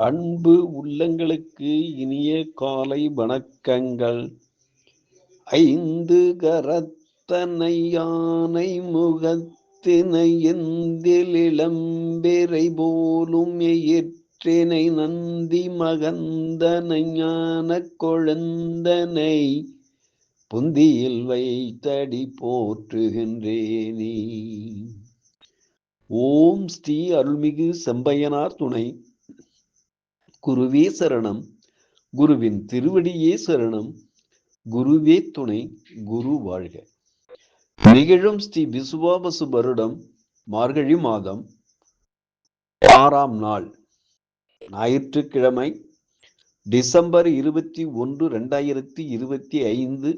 அன்பு உள்ளங்களுக்கு இனிய காலை வணக்கங்கள். ஐந்து கரத்தனை யானை முகத்தினை எந்தில் போலும் எயிற்றினை நந்தி மகந்தனை ஞான கொழுந்தனை புந்தியில் வைத்தடி போற்றுகின்றேனே. ஓம் ஸ்ரீ அருள்மிகு செம்பையனார் துணை. குருவே சரணம். குருவின் திருவடியே சரணம். குருவே துணை குரு வாழ்க. நிகழும் ஸ்ரீ விசுவாபசு வருடம் மார்கழி மாதம் ஆறாம் நாள் ஞாயிற்றுக்கிழமை டிசம்பர் இருபத்தி ஒன்று ரெண்டாயிரத்தி இருபத்தி ஐந்து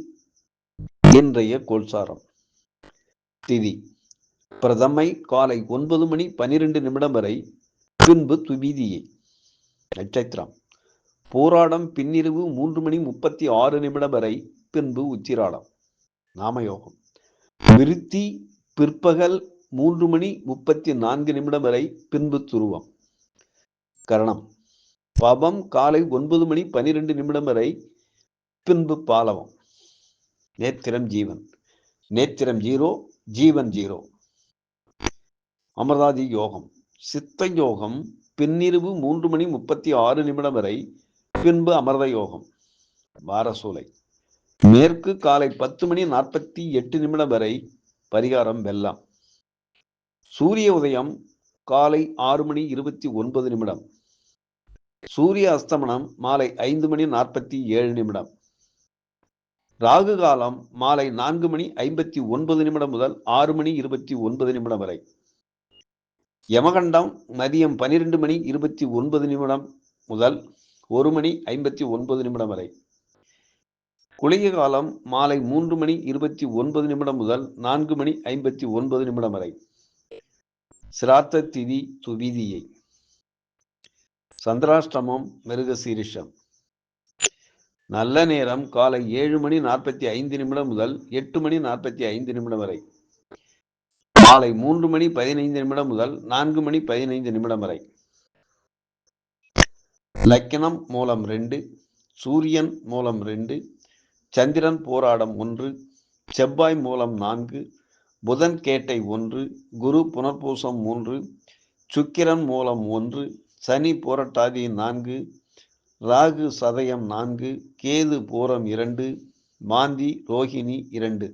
இன்றைய கோல்சாரம் திதி பிரதமை காலை ஒன்பது மணி பனிரெண்டு நிமிடம் வரை பின்பு துவிதியை. நட்சத்திரம். போராடம் பின்னிரவு மூன்று மணி முப்பத்தி ஆறு நிமிடம் வரை பின்பு உச்சிராடம். நாமயோகம். விருத்தி பிற்பகல் மூன்று மணி முப்பத்தி நான்கு நிமிடம் வரை பின்பு துருவம். கரணம். பபம் காலை ஒன்பது மணி பனிரெண்டு நிமிடம் வரை பின்பு பாலவம். நேத்திரம் ஜீவன். நேத்திரம் ஜீரோ ஜீவன் ஜீரோ. அமர்தாதி யோகம். சித்த யோகம் பின்னிரவு மூன்று மணி முப்பத்தி ஆறு நிமிடம் வரை பின்பு அமர்த யோகம். வாரசூலை மேற்கு காலை பத்து மணி நாற்பத்தி எட்டு நிமிடம் வரை பரிகாரம் வெள்ளம். சூரிய உதயம் காலை ஆறு மணி இருபத்தி ஒன்பது நிமிடம். சூரிய அஸ்தமனம் மாலை ஐந்து மணி நாற்பத்தி ஏழு நிமிடம். ராகு காலம் மாலை நான்கு மணி ஐம்பத்தி ஒன்பது நிமிடம் முதல் ஆறு மணி இருபத்தி ஒன்பது நிமிடம் வரை. யமகண்டம் மதியம் பனிரெண்டு மணி இருபத்தி ஒன்பது நிமிடம் முதல் ஒரு மணி ஐம்பத்தி ஒன்பது நிமிடம் வரை. குளிய காலம் மாலை மூன்று மணி இருபத்தி ஒன்பது நிமிடம் முதல் நான்கு மணி ஐம்பத்தி ஒன்பது நிமிடம் வரை. சிராத்த திதி துவிதியை. சந்திராஷ்டமம் மிருகசீரிஷம். நல்ல நேரம் காலை ஏழு மணி நாற்பத்தி ஐந்து நிமிடம் முதல் எட்டு மணி நாற்பத்தி ஐந்து நிமிடம் வரை. மாலை மூன்று மணி பதினைந்து நிமிடம் முதல் நான்கு மணி பதினைந்து நிமிடம் வரை. லக்கணம் மூலம் ரெண்டு சூரியன் மூலம் ரெண்டு சந்திரன் போராடம் ஒன்று செவ்வாய் மூலம் நான்கு புதன் கேட்டை ஒன்று குரு புனர்பூசம் மூன்று சுக்கிரன் மூலம் ஒன்று சனி போரட்டாதி நான்கு ராகு சதயம் நான்கு கேது பூரம் இரண்டு மாந்தி ரோஹிணி இரண்டு.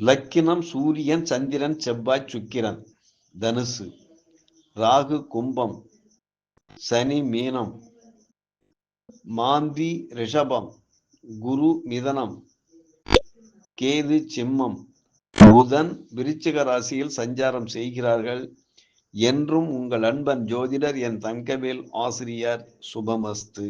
லக்கினம் சூரியன் சந்திரன் செவ்வாய் சுக்கிரன் தனுசு ராகு கும்பம் சனி மீனம் மாந்தி ரிஷபம் குரு மிதனம் கேது சிம்மம் புதன் விருச்சிக ராசியில் சஞ்சாரம் செய்கிறார்கள். என்றும் உங்கள் அன்பன் ஜோதிடர் என் தங்கவேல் ஆசிரியர் சுபமஸ்து.